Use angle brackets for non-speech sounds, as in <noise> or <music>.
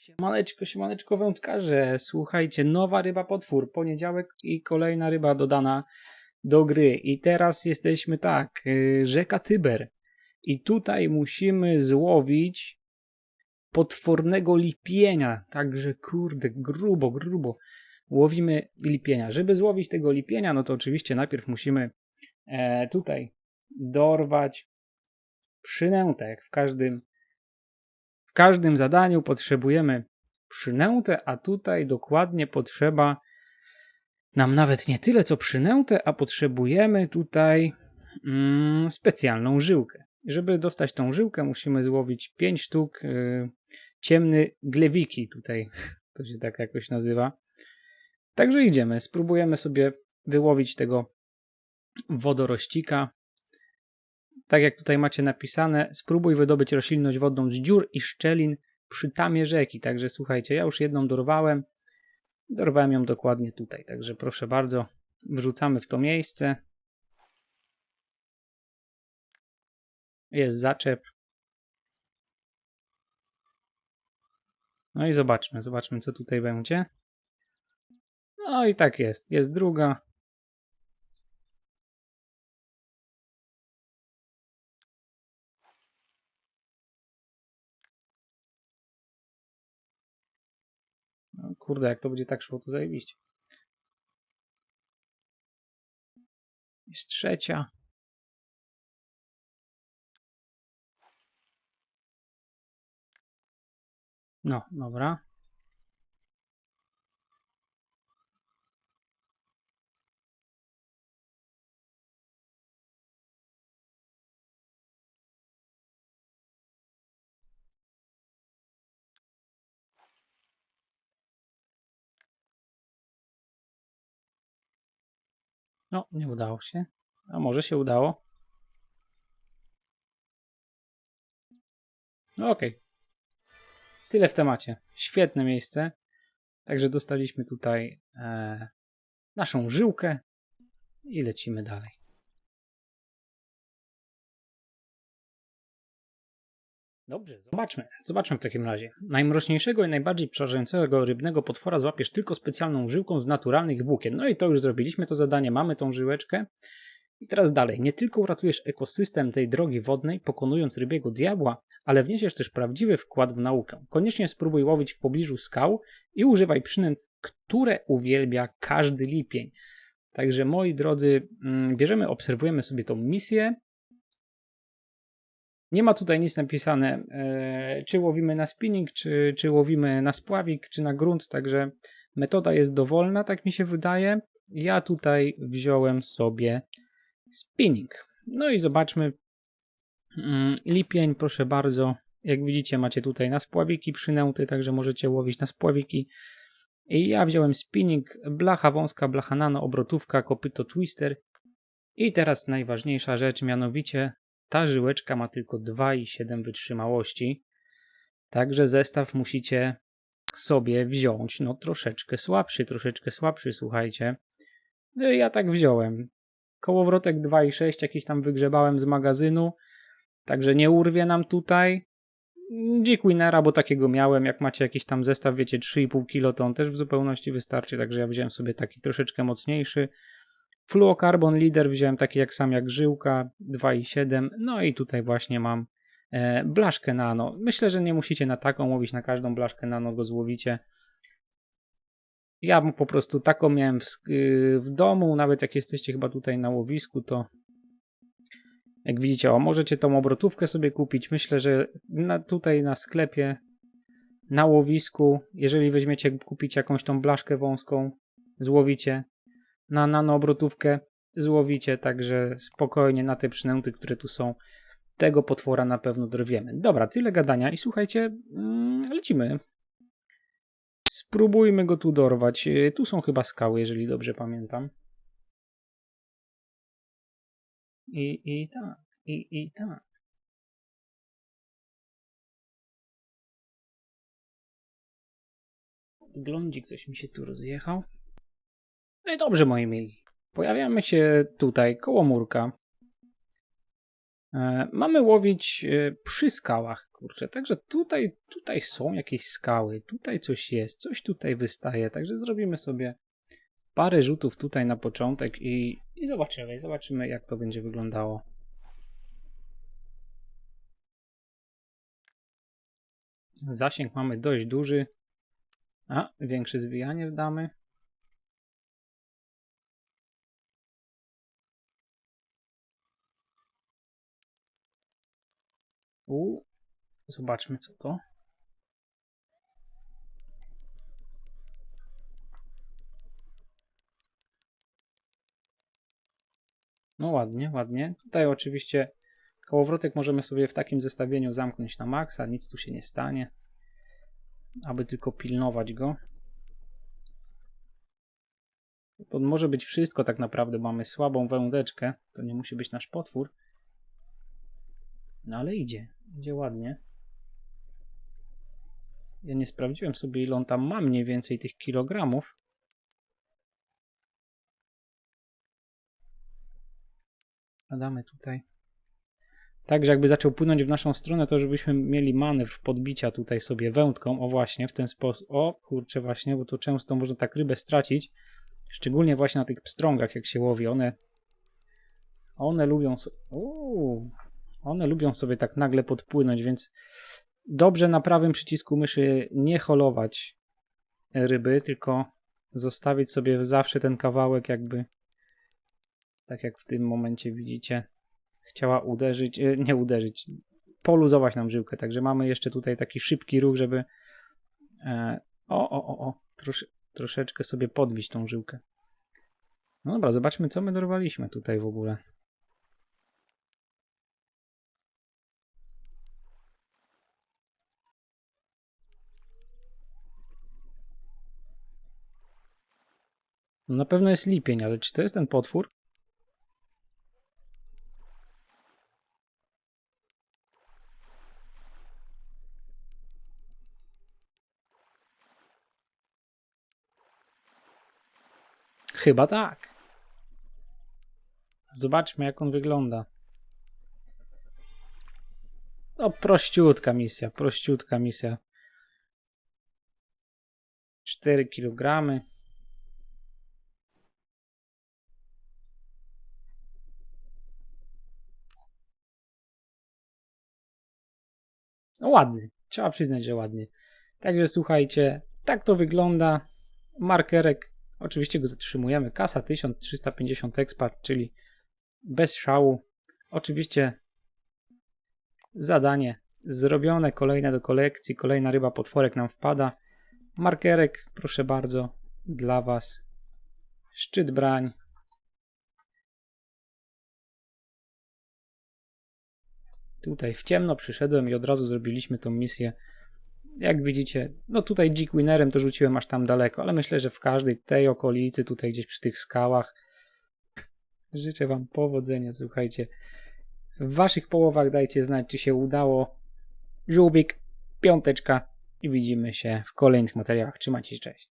Siemaneczko, siemaneczko wędkarze. Słuchajcie, nowa ryba potwór. Poniedziałek i kolejna ryba dodana do gry. I teraz jesteśmy tak, y, rzeka Tyber. I tutaj musimy złowić potwornego lipienia. Także kurde, grubo, grubo. Łowimy lipienia. Żeby złowić tego lipienia, no to oczywiście najpierw musimy e, tutaj dorwać przynętę, w każdym w każdym zadaniu potrzebujemy przynętę, a tutaj dokładnie potrzeba nam nawet nie tyle co przynętę, a potrzebujemy tutaj mm, specjalną żyłkę. Żeby dostać tą żyłkę, musimy złowić 5 sztuk y, ciemny glewiki. Tutaj <laughs> to się tak jakoś nazywa. Także idziemy, spróbujemy sobie wyłowić tego wodorościka. Tak jak tutaj macie napisane, spróbuj wydobyć roślinność wodną z dziur i szczelin przy tamie rzeki. Także słuchajcie, ja już jedną dorwałem. Dorwałem ją dokładnie tutaj. Także proszę bardzo, wrzucamy w to miejsce. Jest zaczep. No i zobaczmy, zobaczmy co tutaj będzie. No i tak jest. Jest druga. Kurde, jak to będzie tak szło, to zajebiście. Jest trzecia. No, dobra. No, nie udało się. A może się udało? No okej. Tyle w temacie. Świetne miejsce. Także dostaliśmy tutaj e, naszą żyłkę i lecimy dalej. Dobrze, zobaczmy. Zobaczmy w takim razie. Najmroczniejszego i najbardziej przerażającego rybnego potwora złapiesz tylko specjalną żyłką z naturalnych włókien. No i to już zrobiliśmy to zadanie, mamy tą żyłeczkę. I teraz dalej. Nie tylko uratujesz ekosystem tej drogi wodnej, pokonując rybiego diabła, ale wniesiesz też prawdziwy wkład w naukę. Koniecznie spróbuj łowić w pobliżu skał i używaj przynęt, które uwielbia każdy lipień. Także moi drodzy, mm, bierzemy, obserwujemy sobie tą misję. Nie ma tutaj nic napisane, e, czy łowimy na spinning, czy, czy łowimy na spławik, czy na grunt, także metoda jest dowolna, tak mi się wydaje. Ja tutaj wziąłem sobie spinning. No i zobaczmy. Mm, Lipień, proszę bardzo. Jak widzicie, macie tutaj na spławiki przynęty, także możecie łowić na spławiki. I ja wziąłem spinning, blacha wąska, blacha nano, obrotówka, kopyto twister. I teraz najważniejsza rzecz, mianowicie ta żyłeczka ma tylko 2,7 wytrzymałości. Także zestaw musicie sobie wziąć, no troszeczkę słabszy, troszeczkę słabszy, słuchajcie. No ja tak wziąłem. Kołowrotek 2,6 jakiś tam wygrzebałem z magazynu, także nie urwie nam tutaj. G-Queenera, bo takiego miałem, jak macie jakiś tam zestaw, wiecie, 3,5 kg, to on też w zupełności wystarczy, także ja wziąłem sobie taki troszeczkę mocniejszy. Fluocarbon Leader wziąłem taki jak sam jak żyłka 2,7, no i tutaj właśnie mam e, blaszkę nano. Myślę, że nie musicie na taką łowić, na każdą blaszkę nano go złowicie. Ja po prostu taką miałem w, yy, w domu, nawet jak jesteście chyba tutaj na łowisku, to jak widzicie, o, możecie tą obrotówkę sobie kupić. Myślę, że na, tutaj na sklepie, na łowisku, jeżeli weźmiecie kupić jakąś tą blaszkę wąską, złowicie na nanoobrotówkę, złowicie, także spokojnie na te przynęty, które tu są, tego potwora na pewno dorwiemy. Dobra, tyle gadania i słuchajcie, mm, lecimy. Spróbujmy go tu dorwać. Y, Tu są chyba skały, jeżeli dobrze pamiętam. I, i tak, i, i tak. Glądzik coś mi się tu rozjechał. No i dobrze, moi mili. Pojawiamy się tutaj koło murka. E, mamy łowić e, przy skałach, kurczę. Także tutaj, tutaj są jakieś skały, tutaj coś jest, coś tutaj wystaje. Także zrobimy sobie parę rzutów tutaj na początek i, i zobaczymy, zobaczymy jak to będzie wyglądało. Zasięg mamy dość duży. A, większe zwijanie damy. U, zobaczmy co to. No ładnie, ładnie. Tutaj oczywiście kołowrotek możemy sobie w takim zestawieniu zamknąć na maksa, nic tu się nie stanie. Aby tylko pilnować go. To może być wszystko tak naprawdę. Mamy słabą wędeczkę. To nie musi być nasz potwór. No ale idzie. Idzie ładnie. Ja nie sprawdziłem sobie ile on tam ma mniej więcej tych kilogramów. Damy tutaj. Tak, że jakby zaczął płynąć w naszą stronę, to żebyśmy mieli manewr podbicia tutaj sobie wędką. O właśnie, w ten sposób. O kurczę właśnie, bo tu często można tak rybę stracić. Szczególnie właśnie na tych pstrągach, jak się łowi. One one lubią Uuu, one lubią sobie tak nagle podpłynąć, więc dobrze na prawym przycisku myszy nie holować ryby, tylko zostawić sobie zawsze ten kawałek jakby tak jak w tym momencie widzicie chciała uderzyć, e, nie uderzyć, poluzować nam żyłkę, także mamy jeszcze tutaj taki szybki ruch, żeby e, o, o, o, o trosz, troszeczkę sobie podbić tą żyłkę. No dobra, zobaczmy co my dorwaliśmy tutaj w ogóle. No na pewno jest lipień, ale czy to jest ten potwór? Chyba tak. Zobaczmy, jak on wygląda. No, prościutka misja, prościutka misja. 4 kg. No ładny, trzeba przyznać, że ładny. Także słuchajcie, tak to wygląda. Markerek, oczywiście go zatrzymujemy. Kasa 1350 expat, czyli bez szału. Oczywiście zadanie zrobione, kolejne do kolekcji, kolejna ryba potworek nam wpada. Markerek, proszę bardzo, dla Was. Szczyt brań. Tutaj w ciemno przyszedłem i od razu zrobiliśmy tą misję. Jak widzicie, no tutaj Dzik Winnerem to rzuciłem aż tam daleko, ale myślę, że w każdej tej okolicy, tutaj gdzieś przy tych skałach. Życzę Wam powodzenia, słuchajcie. W Waszych połowach dajcie znać, czy się udało. Żółwik, piąteczka i widzimy się w kolejnych materiałach. Trzymajcie się, cześć.